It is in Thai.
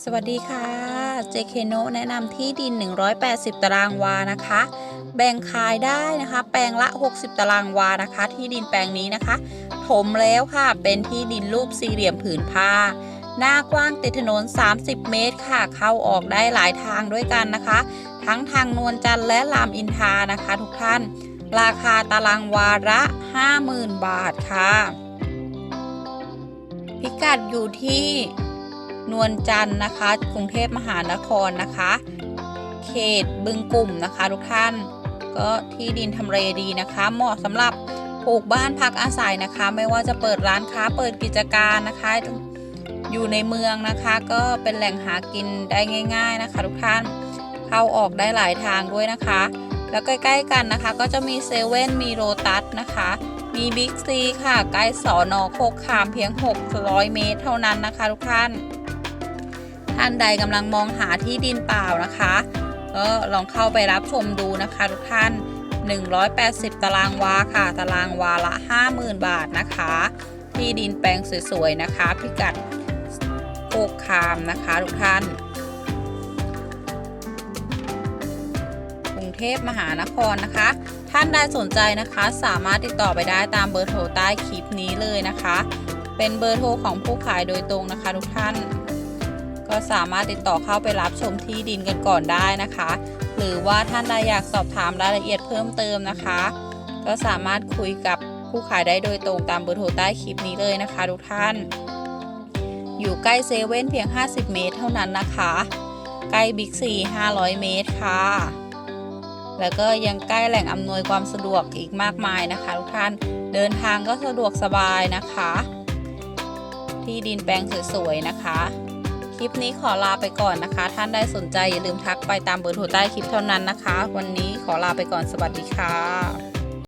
สวัสดีค่ะเจเคโนแนะนำที่ดิน 180 ตารางวานะคะ แบ่งขายได้นะคะ แปลงละ 60 ตารางวานะคะ ที่ดินแปลงนี้นะคะ ถมแล้วค่ะ เป็นที่ดินรูปสี่เหลี่ยมผืนผ้า หน้ากว้างติดถนน 30 เมตรค่ะ เข้าออกได้หลายทางด้วยกันนะคะ ทั้งทางนวลจันทร์และรามอินทานะคะ ทุกท่าน ราคาตารางวาละ 50,000 บาทค่ะ พิกัดอยู่ที่ นวลจันทร์นะคะ กรุงเทพมหานครนะคะ เขตบึงกลุ่มนะคะทุกท่าน ก็ที่ดินทำเลดีนะคะ เหมาะสำหรับปลูกบ้านพักอาศัยนะคะ ไม่ว่าจะเปิดร้านค้าเปิดกิจการนะคะ อยู่ในเมืองนะคะ ก็เป็นแหล่งหากินได้ง่าย ๆนะคะ ทุกท่านเข้าออกได้หลายทางด้วยนะคะ แล้วใกล้ๆกันนะคะ ก็จะมีเซเว่นมีโรตัสนะคะมีบิ๊กซีค่ะ ใกล้สอนอโคกคามเพียง 600 เมตรเท่านั้นนะคะทุกท่าน ท่านใดกำลังมองหาที่ดินเปล่านะคะก็ลองเข้าไปรับชมดูนะคะทุกท่าน 180 ตารางวาค่ะ ตารางวาละ 50,000 บาทนะคะ ที่ดินแปลงสวยๆนะคะ พิกัดโคกคามนะคะทุกท่านกรุงเทพมหานครนะคะ ท่านใดสนใจนะคะ สามารถติดต่อไปได้ตามเบอร์โทรใต้คลิปนี้เลยนะคะ เป็นเบอร์โทรของผู้ขายโดยตรงนะคะทุกท่าน ก็สามารถติดต่อเข้าไปรับชมที่ดินกันก่อนได้นะคะ หรือว่าท่านใดอยากสอบถามรายละเอียดเพิ่มเติมนะคะ ก็สามารถคุยกับผู้ขายได้โดยตรงตามเบอร์โทรใต้คลิปนี้เลยนะคะทุกท่าน อยู่ใกล้เซเว่นเพียง 50 เมตรเท่านั้นนะคะ ใกล้บิ๊กซี 500 เมตรค่ะ แล้วก็ยังใกล้แหล่งอำนวยความสะดวกอีกมากมายนะคะทุกท่าน เดินทางก็สะดวกสบายนะคะ ที่ดินแปลงสวยๆนะคะ ลิปนี้ขอลาไปก่อนนะคะ ท่านได้สนใจอย่าลืมทักไปตามเบอร์โทรใต้คลิปเท่านั้นนะคะ วันนี้ขอลาไปก่อนสวัสดีค่ะ